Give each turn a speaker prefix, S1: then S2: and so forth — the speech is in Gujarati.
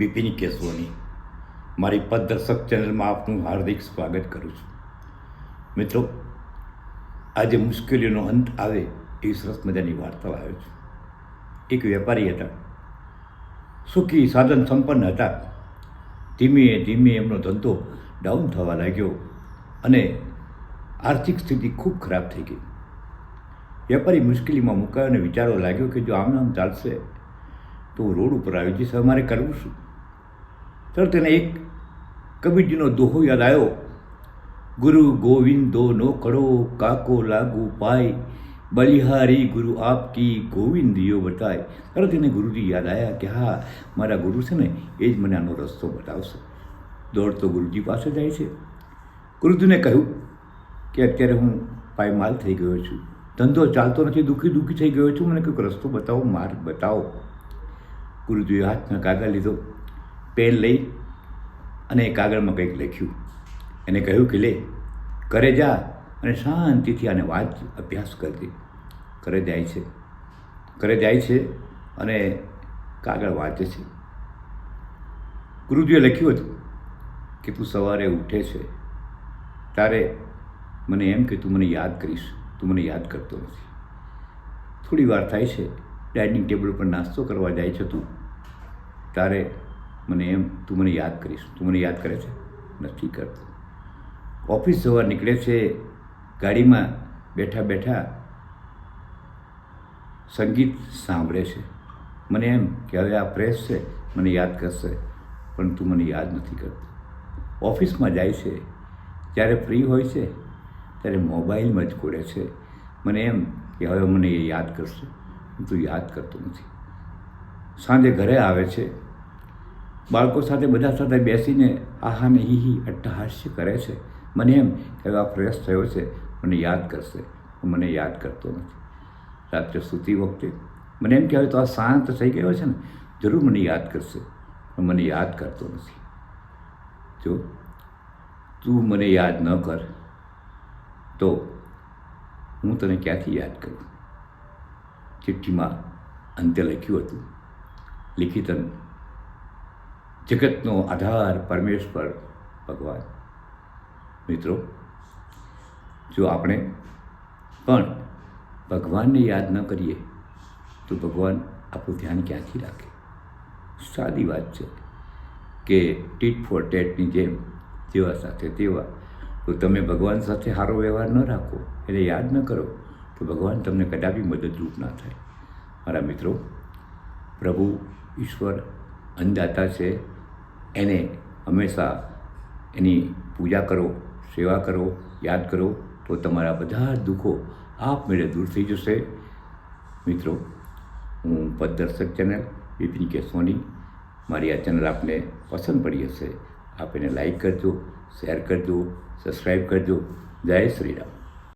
S1: બિપિન કેશવાની મારી પદદર્શક ચેનલમાં આપનું હાર્દિક સ્વાગત કરું છું. મિત્રો, આજે મુશ્કેલીઓનો અંત આવે એવી સરસ મજાની વાર્તા આવ્યો છું. એક વેપારી હતા. સુખી સાધન સંપન્ન હતા. ધીમે ધીમે એમનો ધંધો ડાઉન થવા લાગ્યો અને આર્થિક સ્થિતિ ખૂબ ખરાબ થઈ ગઈ. વેપારી મુશ્કેલીમાં મુકાયો અને વિચારવા લાગ્યો કે જો આમ આમ ચાલશે, તો હું રોડ ઉપર આવી જઈશ હવે મારે કરવું શું? તરત એને એક કબીરજીનો દોહો યાદ આવ્યો. ગુરુ ગોવિંદો નો કડો કાકો લાગુ પાય, બલિહારી ગુરુ આપકી ગોવિંદીઓ બતાય. તરત એને ગુરુજી યાદ આવ્યા કે, હા, મારા ગુરુ છે ને, એ જ મને આનો રસ્તો બતાવશે. દોડતો ગુરુજી પાસે જાય છે. ગુરુજીને કહ્યું કે, અત્યારે હું પાયમાલ થઈ ગયો છું. ધંધો ચાલતો નથી, દુઃખી દુઃખી થઈ ગયો છું. મને કંઈક રસ્તો બતાવો, માર્ગ બતાવો. ગુરુજીએ હાથમાં કાગળ લીધો. પેન લઈ અને એ કાગળમાં કંઈક લખ્યું. એને કહ્યું કે, લે, ઘરે જા અને શાંતિથી આને વાંચ, અભ્યાસ કરજે. ઘરે જાય છે. ઘરે જાય છે અને કાગળ વાંચે છે. ગુરુજીએ લખ્યું હતું કે, તું સવારે ઉઠે છે. તારે મને એમ કે, તું મને યાદ કરીશ. તું મને યાદ કરતો નથી. થોડી વાર થાય છે. ડાઇનિંગ ટેબલ પર નાસ્તો કરવા જાય છે તું. તારે મને એમ, તું મને યાદ કરીશ, તું મને યાદ કરે છે. નથી કરતો. ઓફિસ જવા નીકળે છે, ગાડીમાં બેઠા બેઠા સંગીત સાંભળે છે. મને એમ કે, હવે આ પ્રેસ છે, મને યાદ કરશે. પણ તું મને યાદ નથી કરતો. ઓફિસમાં જાય છે. જ્યારે ફ્રી હોય છે, ત્યારે મોબાઈલમાં જ કોડે છે. મને એમ કે, હવે મને એ યાદ કરશે. તું યાદ કરતો નથી. સાંજે ઘરે આવે છે. બાળકો સાથે બધા સાથે બેસીને આહાને હી હી અટ્ટહાસ્ય કરે છે. મને એમ એવા પ્રયાસ થયો છે, મને યાદ કરશે. મને યાદ કરતો નથી. રાત્રે સૂતી વખતે મને એમ કે હવે તો આ શાંત થઈ ગયો છે ને, જરૂર મને યાદ કરશે. પણ મને યાદ કરતો નથી. જો તું મને યાદ ન કર, તો હું તને ક્યાંથી યાદ કરું? ચિઠ્ઠીમાં અંતે લખ્યું હતું લિખિતન જગતનો આધાર પરમેશ્વર ભગવાન. મિત્રો, જો આપણે પણ ભગવાનને યાદ ન કરીએ, તો ભગવાન આપણું ધ્યાન ક્યાંથી રાખે? સાદી વાત છે કે ટીટ ફોર ટેટની જેમ જેવા સાથે તેવા. તો તમે ભગવાન સાથે સારો વ્યવહાર ન રાખો એને યાદ ન કરો તો ભગવાન તમને કદાપી મદદરૂપ ના થાય. મારા મિત્રો, પ્રભુ ઈશ્વર અન્નદાતા છે એને હંમેશા એની પૂજા કરો, સેવા કરો, યાદ કરો તો તમારા બધા દુઃખો આપમેળે દૂર થઈ જશે. મિત્રો, હું પદદર્શક ચેનલ બિપિન કેસવાની મારી આ ચેનલ આપને પસંદ પડી હશે. આપ એને લાઈક કરજો, શેર કરજો સબસ્ક્રાઈબ કરજો. જય શ્રી રામ.